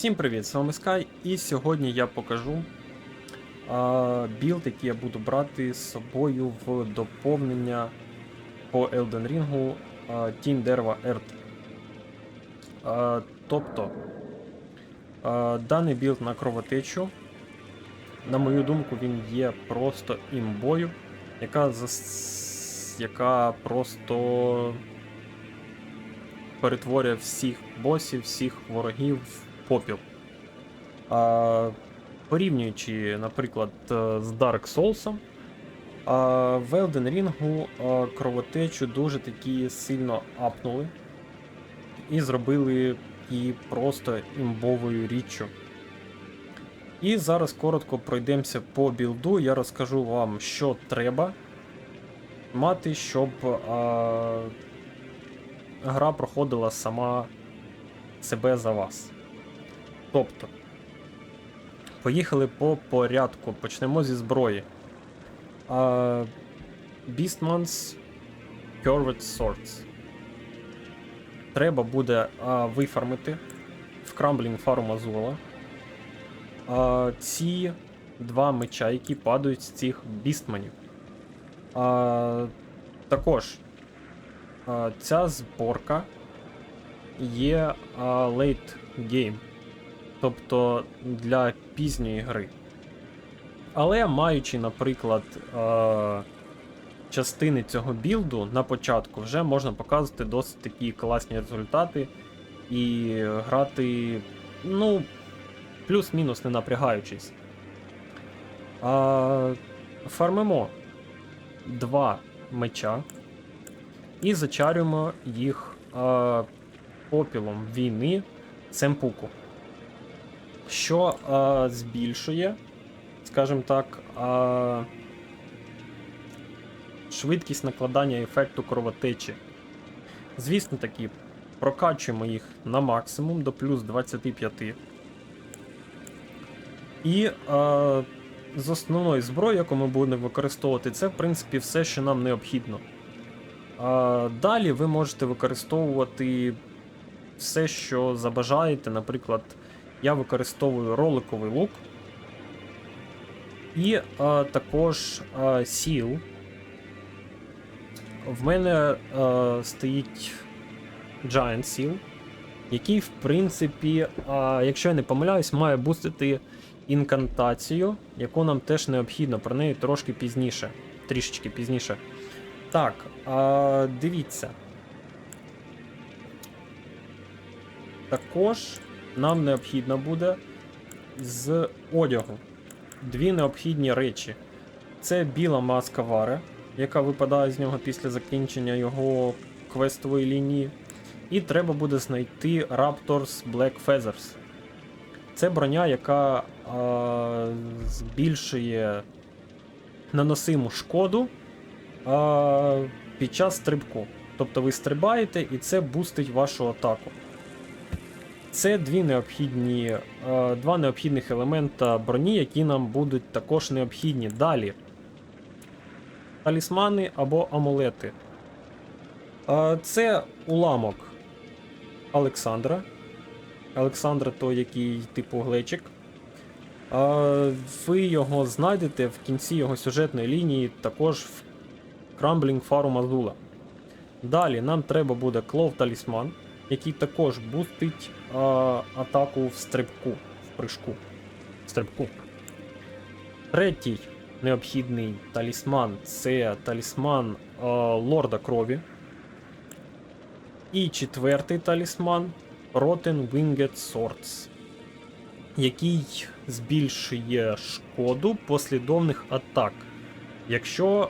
Всім привіт, з вами Sky, і сьогодні я покажу а, білд, який я буду брати з собою в доповнення по Elden Ring а, Тінь Дерева Ерт. А, тобто, а, даний білд на кровотечу, на мою думку, він є просто імбою, яка, зас... яка просто перетворює всіх босів, всіх ворогів попіл. А, порівнюючи, наприклад, е, з Dark Souls, а, в Elden Ring кровотечу дуже такі сильно апнули і зробили її просто імбовою річчю. І зараз коротко пройдемося по білду. Я розкажу вам, що треба мати, щоб а, гра проходила сама себе за вас. Тобто, поїхали по порядку. Почнемо зі зброї. А, Beastman's Curved Swords. Треба буде а, вифармити в Crumbling Farm Azula. А, ці два меча, які падають з цих бістманів. А, також а, ця зборка є а, late game, тобто для пізньої гри. Але маючи, наприклад, а, частини цього білду на початку, вже можна показувати досить такі класні результати і грати, ну, плюс-мінус не напрягаючись. А, фармимо два меча і зачарюємо їх а, попілом війни Семпуку. Що а, збільшує, скажімо так, а, швидкість накладання ефекту кровотечі. Звісно таки, прокачуємо їх на максимум до плюс 25. І а, з основної зброї, яку ми будемо використовувати, це в принципі все, що нам необхідно. А, Далі ви можете використовувати все, що забажаєте. Наприклад, я використовую роликовий лук. І а, також а, сіл. В мене а, стоїть Giant Seal, який, в принципі, а, якщо я не помиляюсь, має бустити інкантацію, яку нам теж необхідно, про неї трошки пізніше. Трішечки пізніше. Так, а, дивіться. Також нам необхідно буде з одягу дві необхідні речі. Це біла маска Вари, яка випадає з нього після закінчення його квестової лінії. І треба буде знайти Raptors Black Feathers. Це броня, яка а, збільшує наносиму шкоду а, під час стрибку. Тобто ви стрибаєте і це бустить вашу атаку. Це дві необхідні, два необхідних елемента броні, які нам будуть також необхідні. Далі. Талісмани або амулети. Це уламок Олександра. Олександра той, який типу глечик. Ви його знайдете в кінці його сюжетної лінії, також в Crumbling Farm Azula. Далі нам треба буде клов талісман, який також бустить а, атаку в стрибку, в прыжку. В стрибку. Третій необхідний талісман це талісман а, Лорда Крові. І четвертий талісман Rotten Winged Swords, який збільшує шкоду послідовних атак. Якщо,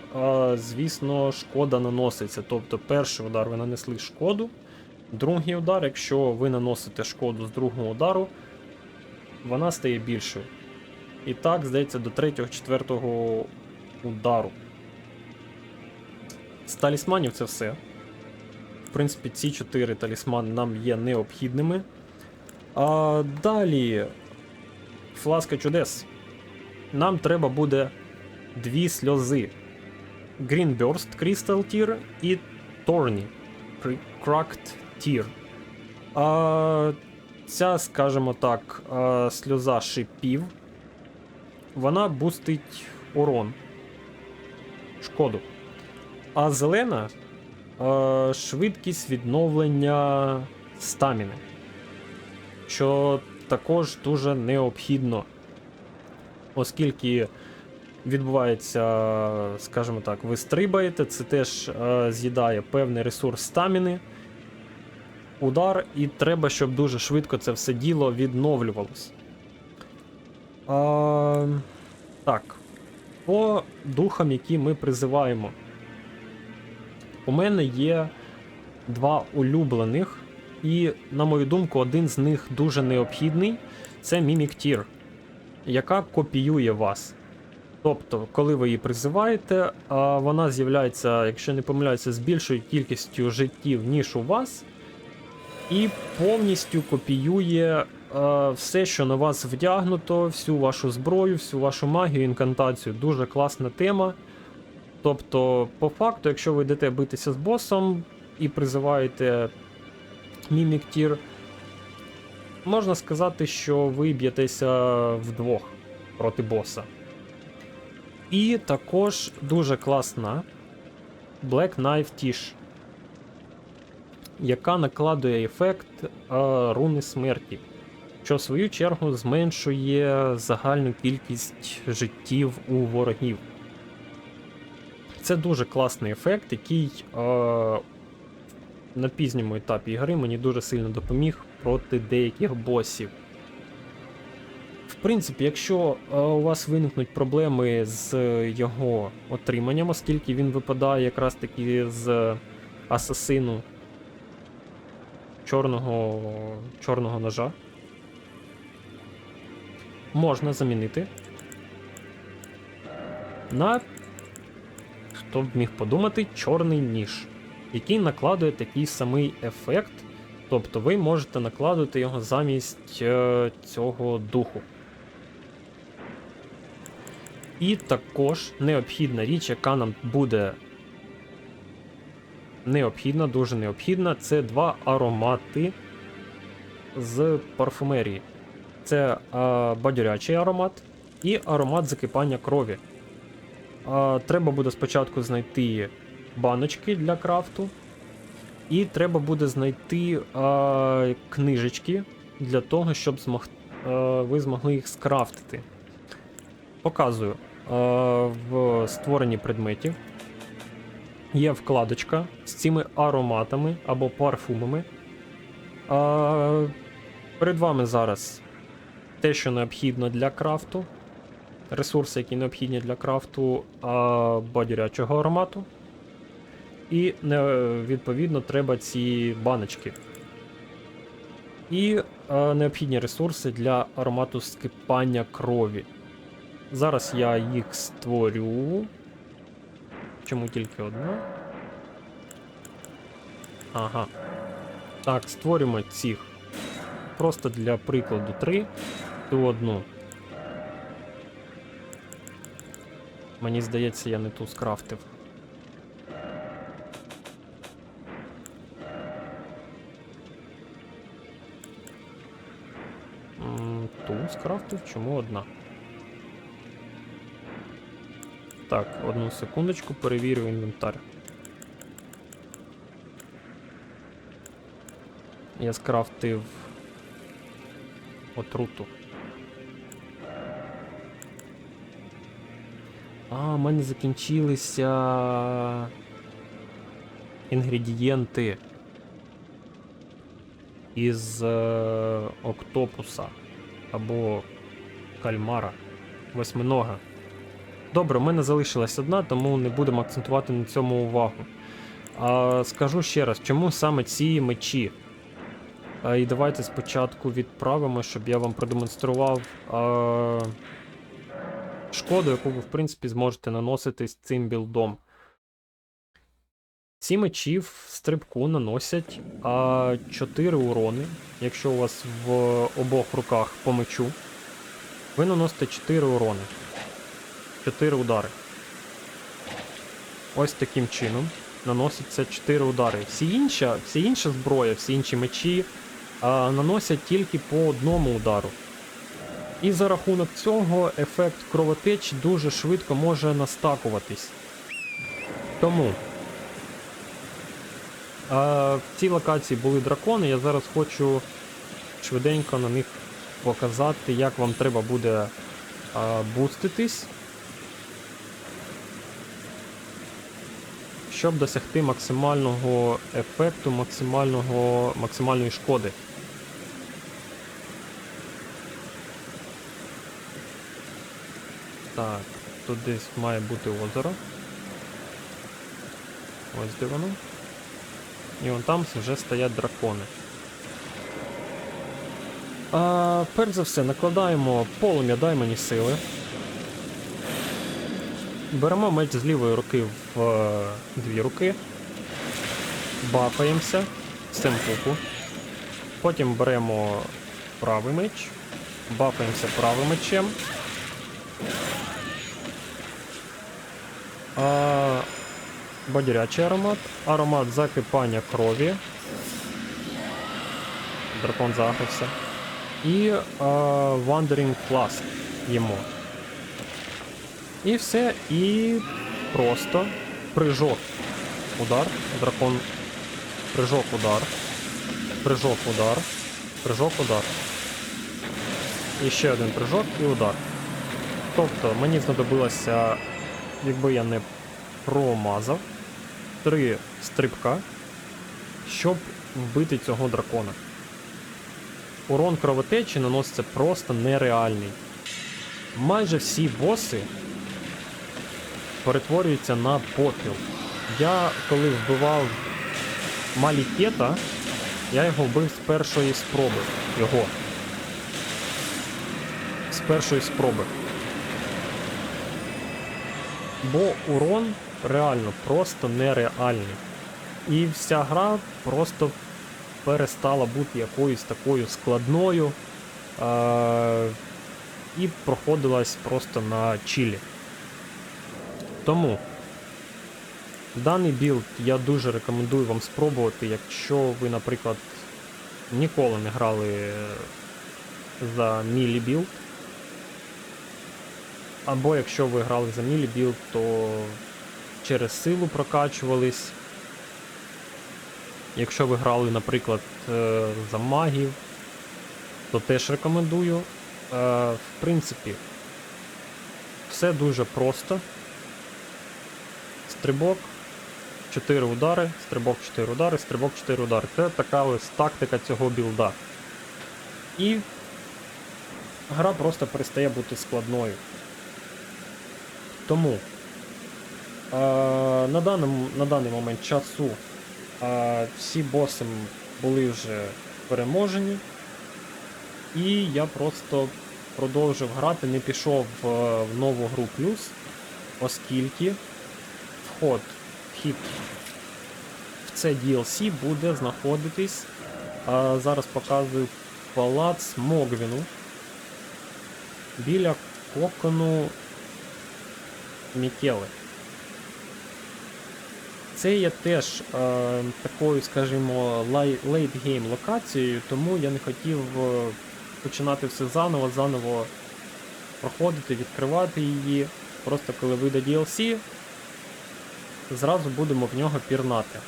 звісно, шкода наноситься. Тобто перший удар ви нанесли шкоду, другий удар, якщо ви наносите шкоду з другого удару, вона стає більшою. І так, здається, до третього-четвертого удару. З талісманів це все. В принципі, ці чотири талісмани нам є необхідними. А далі. Фласка чудес. Нам треба буде дві сльози. Green Burst Crystal Tear і Thorny Cracked Tear. А, ця, скажімо так, сльоза шипів, вона бустить урон, шкоду. А зелена швидкість відновлення стаміни, що також дуже необхідно, оскільки відбувається, скажімо так, ви стрибаєте, це теж з'їдає певний ресурс стаміни, удар, і треба, щоб дуже швидко це все діло відновлювалось. А, так. По духам, які ми призиваємо. У мене є два улюблених, і, на мою думку, один з них дуже необхідний це Tear, яка копіює вас. Тобто, коли ви її призиваєте, вона з'являється, якщо не помиляюся, з більшою кількістю життів, ніж у вас, і повністю копіює е, все, що на вас вдягнуто, всю вашу зброю, всю вашу магію, інкантацію. Дуже класна тема. Тобто, по факту, якщо ви йдете битися з босом і призиваєте Mimic Tier, можна сказати, що ви б'єтеся вдвох проти боса. І також дуже класна Black Knife Tish, яка накладує ефект е, руни смерті, що в свою чергу зменшує загальну кількість життів у ворогів. Це дуже класний ефект, який е, на пізньому етапі гри мені дуже сильно допоміг проти деяких босів. В принципі, якщо е, у вас виникнуть проблеми з його отриманням, оскільки він випадає якраз таки з асасину чорного, чорного ножа, можна замінити на хто б міг подумати, чорний ніж, який накладує такий самий ефект. Тобто ви можете накладувати його замість е, цього духу. І також необхідна річ, яка нам буде необхідна, дуже необхідна, це два аромати з парфумерії. Це е, бадьорячий аромат і аромат закипання крові. А, Треба буде спочатку знайти баночки для крафту. І треба буде знайти а, книжечки для того, щоб змог, а, ви змогли їх скрафтити. Показую. А, в створенні предметів є вкладочка з цими ароматами або парфумами. А, перед вами зараз те, що необхідно для крафту ресурси, які необхідні для крафту а, бадірячого аромату. І відповідно треба ці баночки. І а, необхідні ресурси для аромату скипання крові. Зараз я їх створю. Чому тільки одна? Ага. Так, створюємо цих. Просто для прикладу 3 ту одну. Мені здається, я не ту скрафтив. Ту скрафтив, чому одна? Так, одну секундочку, перевірю інвентар. Я скрафтив отруту. А, у мене закінчилися інгредієнти із е, октопуса або кальмара, восьминога. Добре, у мене залишилась одна, тому не будемо акцентувати на цьому увагу. А, Скажу ще раз, чому саме ці мечі? А, і давайте спочатку відправимо, щоб я вам продемонстрував. А, шкоду, яку ви, в принципі, зможете наносити з цим білдом. Ці мечі в стрибку наносять а, 4 урони. Якщо у вас в обох руках по мечу, ви наносите 4 урони. 4 удари. Ось таким чином наноситься 4 удари. Всі інша, всі інша зброя, всі інші мечі, а наносять тільки по одному удару. І за рахунок цього ефект кровотеч дуже швидко може настакуватись. Тому а, в цій локації були дракони, я зараз хочу швиденько на них показати, як вам треба буде а, буститись. Щоб досягти максимального ефекту, максимального, максимальної шкоди. Так, тут десь має бути озеро. Ось де воно. І вон там вже стоять дракони. А, перш за все, накладаємо полум'я дай мені сили. Беремо меч з лівої руки в е, дві руки. Бафаємося з цим пуку. Потім беремо правий меч. Бафаємося правим мечем. А, Бадірячий аромат. Аромат закипання крові. Дракон захився. І а, Wandering Flask їмо. І все. І просто прыжок. Удар. Дракон. Прыжок, удар. Прыжок, удар. Прыжок, удар. І ще один прыжок і удар. Тобто мені знадобилося, якби я не промазав, три стрибка, щоб вбити цього дракона. Урон кровотечі наноситься просто нереальний. Майже всі боси перетворюються на попіл. Я коли вбивав Малікета, я його вбив з першої спроби. Його. З першої спроби. Бо урон реально просто нереальний. І вся гра просто перестала бути якоюсь такою складною е- і проходилась просто на чилі. Тому даний білд я дуже рекомендую вам спробувати, якщо ви, наприклад, ніколи не грали за мілі білд. Або якщо ви грали за мілі білд, то через силу прокачувались. Якщо ви грали, наприклад, е, за магів, то теж рекомендую. Е, В принципі, все дуже просто. Стрибок, 4 удари, стрибок 4 удари, стрибок 4 удари. Це така ось тактика цього білда. І гра просто перестає бути складною. Тому е, на, даному, на даний момент часу е, всі боси були вже переможені. І я просто продовжив грати, не пішов е, в нову гру плюс, оскільки вход, вхід в це DLC буде знаходитись. А зараз показую палац Могвіну біля кокону Мікели. Це є теж е, такою, скажімо, лейт-гейм локацією, тому я не хотів е, починати все заново, заново проходити, відкривати її. Просто коли вийде DLC, зразу будемо в нього пірнати.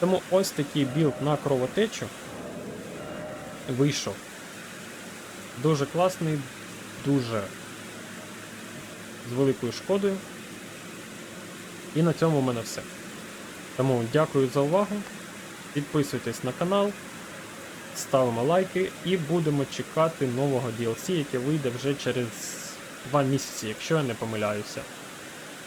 Тому ось такий білд на кровотечу вийшов. Дуже класний, дуже з великою шкодою. І на цьому в мене все. Тому дякую за увагу. Підписуйтесь на канал, ставимо лайки і будемо чекати нового DLC, яке вийде вже через 2 місяці, якщо я не помиляюся.